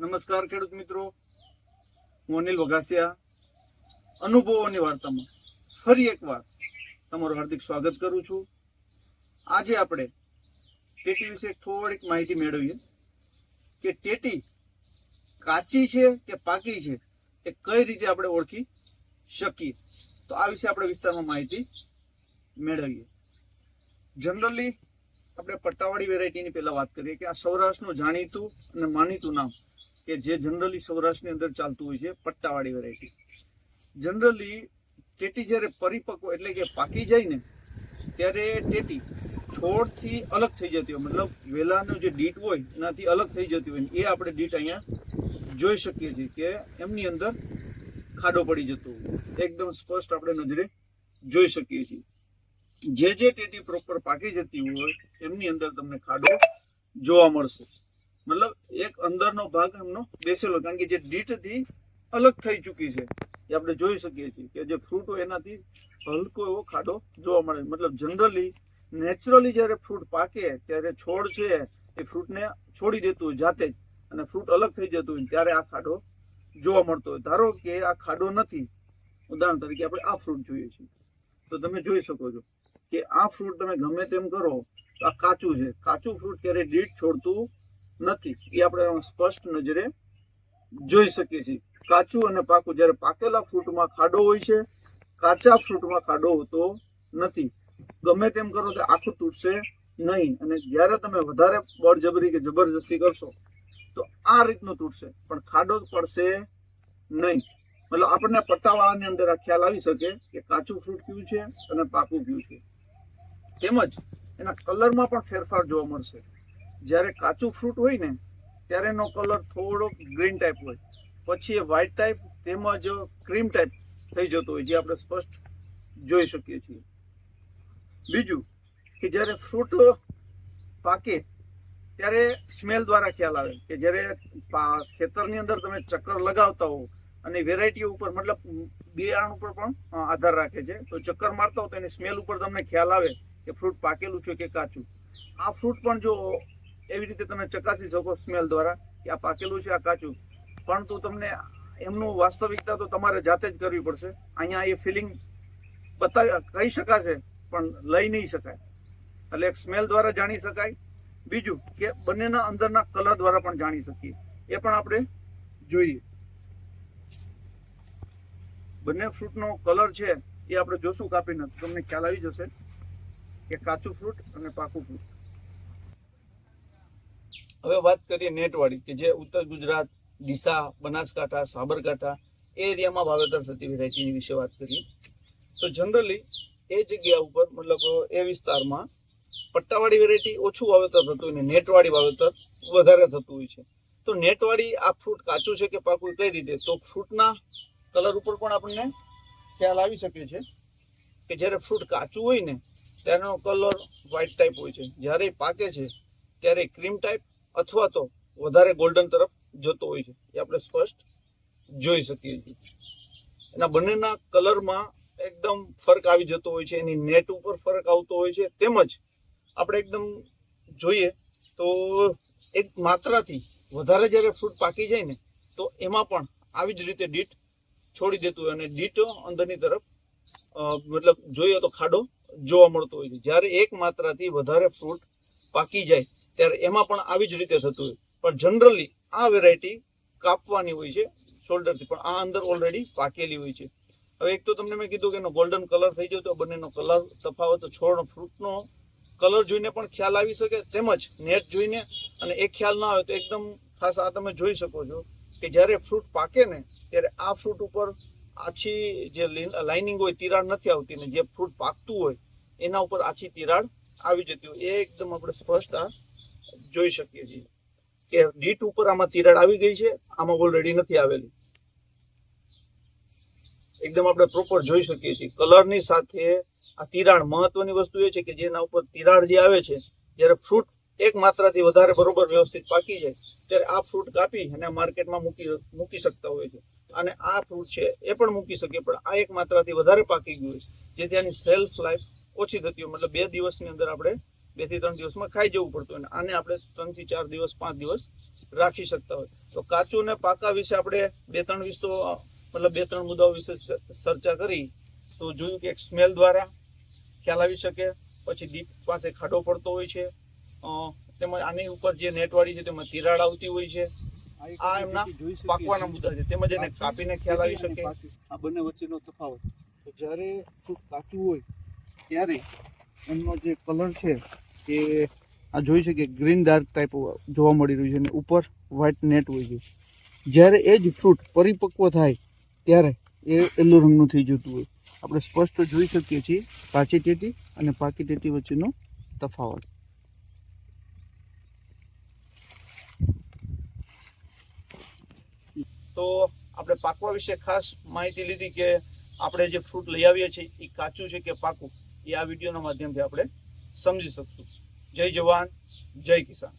નમસ્કાર ખેડૂત મિત્રો. હું અનિલ વઘાસિયા. અનુભવોની વાર્તામાં ફરી એકવાર તમારું હાર્દિક સ્વાગત કરું છું. આજે આપણે ટેટી વિશે થોડીક માહિતી મેળવીએ કે ટેટી કાચી છે કે પાકી છે એ કઈ રીતે આપણે ઓળખી શકીએ? તો આ વિશે આપણે વિસ્તારમાં માહિતી મેળવીએ. જનરલી આપણે પટ્ટાવાળી વેરાયટીની પહેલાં વાત કરીએ કે આ સૌરાષ્ટ્રનું જાણીતું અને માનીતું નામ કે જે જનરલી સૌરાષ્ટ્રની અંદર ચાલતું હોય છે, પટ્ટાવાળી વેરાયટી. જનરલી ટેટી જ્યારે પરિપક્વ એટલે કે પાકી જાય ને, ત્યારે ટેટી છોડથી અલગ થઈ જતી હોય. મતલબ વેલાનું જે ડીટ હોય, એનાથી અલગ થઈ જતી હોય. એ આપણે ડીટ અહીંયા જોઈ શકીએ છીએ કે એમની અંદર ખાડો પડી જતો એકદમ સ્પષ્ટ આપણે નજરે જોઈ શકીએ છીએ. જે જે ટેટી પ્રોપર પાકી જતી હોય, એમની અંદર તમને ખાડો જોવા મળશે. મતલબ એક અંદરનો ભાગ એમનો બેસેલો, કારણ કે જે ડીટથી અલગ થઈ ચૂકી છે. એ આપણે જોઈ શકીએ છીએ કે જે ફ્રૂટ હોય એનાથી હલકો એવો ખાડો જોવા મળે. મતલબ જનરલી, નેચરલી જ્યારે ફ્રૂટ પાકે, ત્યારે છોડ છે એ ફ્રૂટને છોડી દેતું હોય જાતે જ. અને ફ્રૂટ અલગ થઈ જતું હોય ત્યારે આ ખાડો જોવા મળતો હોય. ધારો કે આ ખાડો નથી, ઉદાહરણ તરીકે આપણે આ ફ્રૂટ જોઈએ છીએ. તો તમે જોઈ શકો છો. કે આ ફ્રૂટ તમે ગમે તેમ કરો, તો આ કાચું છે. કાચું ફ્રૂટ ક્યારેય ડીટ છોડતું નથી. એ આપણે સ્પષ્ટ નજરે જોઈ શકીએ છીએ. કાચું અને પાકું, જ્યારે પાકેલા ફ્રૂટમાં ખાડો હોય છે, કાચા ફ્રૂટમાં ખાડો હોતો નથી. ગમે તેમ કરો તો આખું તૂટશે નહીં. અને જ્યારે તમે વધારે બળજબરી કે જબરજસ્તી કરશો, તો આ રીતનું તૂટશે. પણ ખાડો પડશે નહીં. મતલબ આપણને પટ્ટાવાળાની અંદર આ ખ્યાલ આવી શકે કે કાચું ફ્રૂટ કયું છે અને પાકું કયું છે. તેમજ એના કલરમાં પણ ફેરફાર જોવા મળશે. જ્યારે કાચું ફ્રૂટ હોય ને, ત્યારે એનો કલર થોડો ગ્રીન ટાઈપ હોય. પછી એ વ્હાઇટ ટાઈપ તેમજ ક્રીમ ટાઈપ થઈ જતો હોય, જે આપણે સ્પષ્ટ જોઈ શકીએ છીએ. બીજું કે જ્યારે ફ્રૂટ પાકે, ત્યારે સ્મેલ દ્વારા ખ્યાલ આવે કે જ્યારે ખેતરની અંદર તમે ચક્કર લગાવતા હો અને વેરાયટી ઉપર મતલબ બિયારણ ઉપર પણ આધાર રાખે છે. તો ચક્કર મારતા હો તો એની સ્મેલ ઉપર તમને ખ્યાલ આવે કે ફ્રૂટ પાકેલું છે કે કાચું? આ ફ્રૂટ પણ જો એવી રીતે તમે ચકાસી શકો સ્મેલ દ્વારા કે આ પાકેલું છે, આ કાચું. પરંતુ તમને એમનું વાસ્તવિકતા તો તમારે જાતે જ કરવી પડશે. અહીંયા એ ફિલિંગ બતા કહી શકાશે, પણ લઈ નહીં શકાય. એટલે એક સ્મેલ દ્વારા જાણી શકાય. બીજું કે બંનેના અંદરના કલર દ્વારા પણ જાણી શકીએ. એ પણ આપણે જોઈએ. બંને ફ્રૂટનો કલર છે એ આપણે જોશું કાપીને. તમને ખ્યાલ આવી જશે. કે કાચું ફ્રૂટ અને પાકું ફ્રૂટ હવે વાત કરીએ નેટવાળી કે જે ઉત્તર ગુજરાત, ડીસા, બનાસકાંઠા, સાબરકાંઠા, એ એરિયામાં વાવેતર થતી વેરાયટીની વિશે વાત કરીએ. તો જનરલી એ જગ્યા ઉપર, મતલબ એ વિસ્તારમાં પટ્ટાવાળી વેરાયટી ઓછું વાવેતર થતું હોય ને નેટવાળી વાવેતર વધારે થતું હોય છે. તો નેટવાળી આ ફ્રૂટ કાચું છે કે પાકું કઈ રીતે? તો ફ્રૂટના કલર ઉપર પણ આપણને ખ્યાલ આવી શકે છે કે જ્યારે ફ્રૂટ કાચું હોય ને ત્યારનો કલર વ્હાઇટ ટાઈપ હોય છે. જ્યારે પાકે છે, ત્યારે ક્રીમ ટાઈપ અથવા તો વધારે ગોલ્ડન તરફ જતો હોય છે. એ આપણે સ્પષ્ટ જોઈ શકીએ છીએ. એના બંનેના કલરમાં એકદમ ફરક આવી જતો હોય છે. એની નેટ ઉપર ફરક આવતો હોય છે. તેમજ આપણે એકદમ જોઈએ તો એક માત્રાથી વધારે જ્યારે ફ્રૂટ પાકી જાય ને, તો એમાં પણ આવી જ રીતે ડીટ છોડી દેતું હોય અને ડીટ અંદરની તરફ મતલબ જોઈએ તો ખાડો જોવા મળતું હોય છે. જ્યારે એક માત્રાથી વધારે ફ્રૂટ પાકી જાય, ત્યારે એમાં પણ આવી જ રીતે થતું હોય. પણ જનરલી આ વેરાયટી કાપવાની હોય છે શોલ્ડરથી પણ આ અંદર ઓલરેડી પાકેલી હોય છે. હવે એક તો તમને મેં કીધું કે એનો ગોલ્ડન કલર થઈ જતો બંનેનો કલર તફાવત, છોડ ફ્રૂટનો કલર જોઈને પણ ખ્યાલ આવી શકે. તેમજ નેટ જોઈને અને એ ખ્યાલ ના આવે તો એકદમ ખાસ આ તમે જોઈ શકો છો કે જ્યારે ફ્રૂટ પાકે ને, ત્યારે આ ફ્રૂટ ઉપર આછી જે લાઇનિંગ હોય, તિરાડ નથી આવતી ને જે ફ્રૂટ પાકતું હોય, એના ઉપર આછી તિરાડ આવી જતી હોય. એ એકદમ આપણે સ્પષ્ટ આ જોઈ શકીએ છીએ કે ડીટ ઉપર આમાં તિરાડ આવી ગઈ છે, આમાં ઓલરેડી નથી આવેલી. એકદમ આપણે પ્રોપર જોઈ શકીએ છીએ. કલરની સાથે આ તિરાડ મહત્વની વસ્તુ એ છે કે જેના ઉપર તિરાડ જે આવે છે, જ્યારે ફ્રૂટ એક માત્રાથી વધારે બરોબર વ્યવસ્થિત પાકી જાય, ત્યારે આ ફ્રૂટ કાપી અને માર્કેટમાં મૂકી મૂકી શકતા હોય છે. અને આ ફ્રૂટ છે એ પણ મૂકી શકીએ. પણ આ એક માત્રાથી વધારે પાકી ગયું હોય જેથી આની સેલ્ફ લાઈફ ઓછી થતી હોય, મતલબ બે દિવસની અંદર આપણે બેથી ત્રણ દિવસમાં ખાઈ જવું પડતું અને આને આપણે ત્રણથી ચાર દિવસ, પાંચ દિવસ રાખી શકતા હોય. તો કાચું ને પાકા વિશે આપણે બે ત્રણ વિશે મતલબ બે ત્રણ મુદ્દાઓ વિશે ચર્ચા કરી, તો જોયું કે એક સ્મેલ દ્વારા ખ્યાલ આવી શકે. પછી ડીપ પાસે ખાડો પડતો હોય છે. તેમજ આની ઉપર જે નેટવાળી છે તેમાં તિરાડ આવતી હોય છે. આ એમના પાકવાના મુદ્દા છે. તેમજ એને કાપીને ખ્યાલ આવી શકે. આ બંને વચ્ચેનો તફાવત. તો જ્યારે ફ્રૂટ કાચું હોય ત્યારે એમનો જે કલર છે એ આ જોઈ શકીએ ગ્રીન ડાર્ક ટાઈપ જોવા મળી રહ્યું છે અને ઉપર વ્હાઇટ નેટ હોય છે. જ્યારે એ જ ફ્રૂટ પરિપક્વ થાય ત્યારે એ યલો રંગનું થઈ જતું હોય. આપણે સ્પષ્ટ જોઈ શકીએ છીએ કાચી ટેટી અને પાકી ટેટી વચ્ચેનો તફાવત. તો આપણે પાકવા વિશે ખાસ માહિતી લીધી કે આપણે જે ફ્રૂટ લઈ આવીએ છીએ એ કાચું છે કે પાકું? એ આ વિડીયોના માધ્યમથી આપણે સમજી શકશું. જય જવાન, જય કિસાન.